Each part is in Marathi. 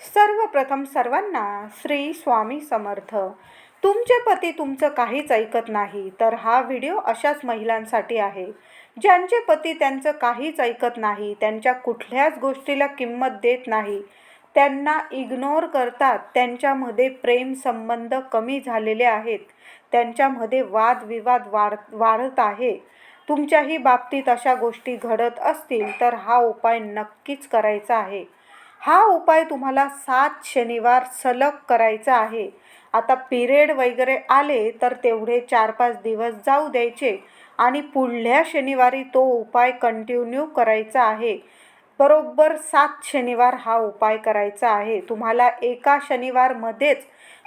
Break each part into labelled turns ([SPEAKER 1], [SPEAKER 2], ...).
[SPEAKER 1] सर्वप्रथम सर्वांना श्री स्वामी समर्थ. तुमचे पती तुमचं काहीच ऐकत नाही तर हा व्हिडिओ अशाच महिलांसाठी आहे. ज्यांचे पती त्यांचं काहीच ऐकत नाही त्यांच्या कुठल्याच गोष्टीला किंमत देत नाही. त्यांना इग्नोर करतात त्यांच्यामध्ये प्रेम संबंध कमी झालेले आहेत. त्यांच्यामध्ये वादविवाद वाढ वाढत आहे. तुमच्याही बाबतीत अशा गोष्टी घडत असतील तर हा उपाय नक्कीच करायचा आहे. हा उपाय तुम्हाला सात शनिवार सलग करायचा आहे. आता पिरियड वगैरे आले तर तेवढे चार पाच दिवस जाऊ द्यायचे आणि पुढल्या शनिवारी तो उपाय कंटिन्यू करायचा आहे. बरोबर सात शनिवार हा उपाय करायचा आहे. तुम्हाला एका शनिवारमध्येच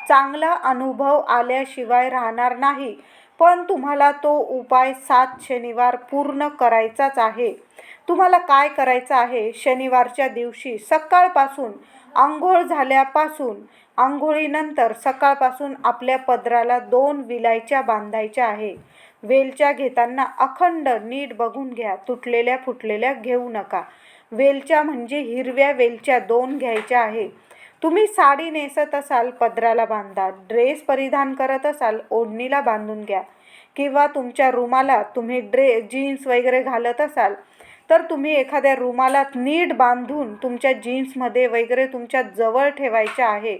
[SPEAKER 1] चांगला अनुभव आल्याशिवाय राहणार नाही. पण तुम्हाला तो उपाय सात शनिवार पूर्ण करायचाच आहे. तुम्हाला काय करायचं आहे? शनिवारच्या दिवशी सकाळपासून आंघोळ झाल्यापासून आंघोळीनंतर सकाळपासून आपल्या पदराला दोन विलायच्या बांधायच्या आहे. वेलच्या घेताना अखंड नीट बघून घ्या तुटलेल्या फुटलेल्या घेऊ नका. वेलच्या म्हणजे हिरव्या वेलच्या दोन घ्यायच्या आहे. तुम्ही साडी नेसत असाल पदराला बांधा ड्रेस परिधान करत असाल ओढणीला बांधून घ्या. किंवा तुमच्या रुमाला तुम्ही ड्रे जीन्स वगैरे घालत असाल तर तुम्ही एखाद्या रुमालात नीट बांधून तुमच्या जीन्समध्ये वगैरे तुमच्या जवळ ठेवायच्या आहे.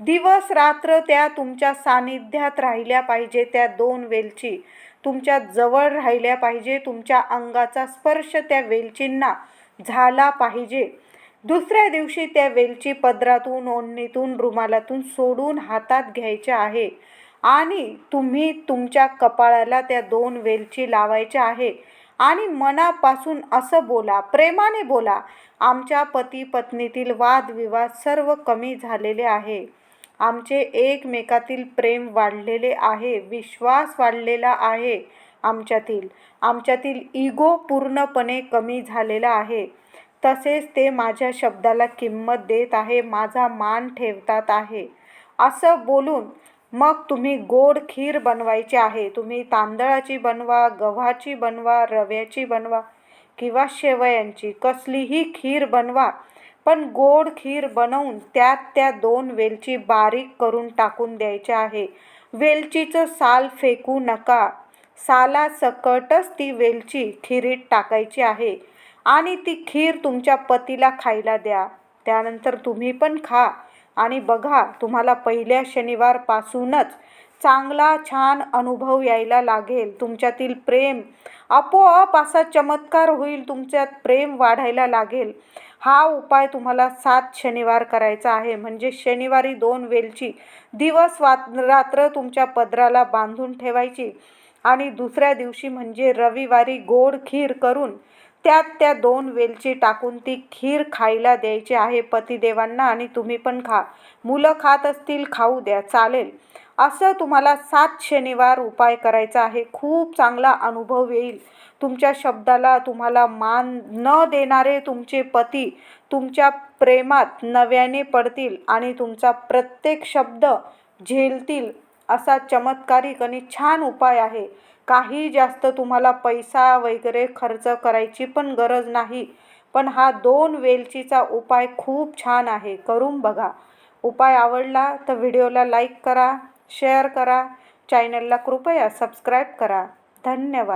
[SPEAKER 1] दिवस रात्र त्या तुमच्या सानिध्यात राहिल्या पाहिजे त्या दोन वेलची. तुमच्या जवळ राहिल्या पाहिजे तुमच्या अंगाचा स्पर्श त्या वेलचींना झाला पाहिजे. दुसऱ्या दिवशी त्या वेलची पदरातून ओढणीतून रुमालातून सोडून हातात घ्यायचे आहे. आणि तुम्ही तुमच्या कपाळाला त्या दोन वेलची लावायच्या आहे. आणि मनापासून असं बोला प्रेमाने बोला आमच्या पती पत्नीतील वादविवाद सर्व कमी झालेले आहे. आमचे एकमेकातील प्रेम वाढलेले आहे विश्वास वाढलेला आहे आमच्यातील. आमच्यातील इगो पूर्णपणे कमी झालेला आहे. तसेच ते माझ्या शब्दाला किंमत देत आहे माझा मान ठेवतात आहे. असं बोलून मग तुम्ही गोड खीर बनवायची आहे. तुम्ही तांदळाची बनवा गव्हाची बनवा रव्याची बनवा किंवा शेवयांची. कसलीही खीर बनवा पण गोड खीर बनवून त्यात त्या दोन वेलची बारीक करून टाकून द्यायचे आहे. वेलचीचं साल फेकू नका. सालासकटच ती वेलची खिरीत टाकायची आहे. आणि ती खीर तुमच्या पतीला खायला द्या. त्यानंतर तुम्ही पण खा. आणि बघा तुम्हाला पहिल्या शनिवारपासूनच चांगला छान अनुभव यायला लागेल. तुमच्यातील प्रेम आपोआप असा चमत्कार होईल तुमच्यात प्रेम वाढायला लागेल. हा उपाय तुम्हाला सात शनिवार करायचा आहे. म्हणजे शनिवारी दोन वेलची दिवस वा रात्र तुमच्या पदराला बांधून ठेवायची. आणि दुसऱ्या दिवशी म्हणजे रविवारी गोड खीर करून त्यात त्या दोन वेलची टाकून ती खीर खायला द्यायची आहे. पतिदेवांना आणि तुम्ही पण खा. मुलं खात असतील खाऊ द्या. चालेल. असं तुम्हाला सात शनिवार उपाय करायचा आहे. खूप चांगला अनुभव येईल. तुमच्या शब्दाला तुम्हाला मान न देणारे तुमचे पती तुमच्या प्रेमात नव्याने पडतील आणि तुमचा प्रत्येक शब्द झेलतील असा चमत्कारिक आणि छान उपाय आहे. काही जास्त तुम्हाला पैसा वगैरे खर्च करायची पण गरज नाही. पण हा दोन वेलचीचा उपाय खूप छान आहे. करून बघा. उपाय आवडला तर व्हिडिओला लाईक करा शेअर करा चॅनलला कृपया सबस्क्राईब करा. धन्यवाद.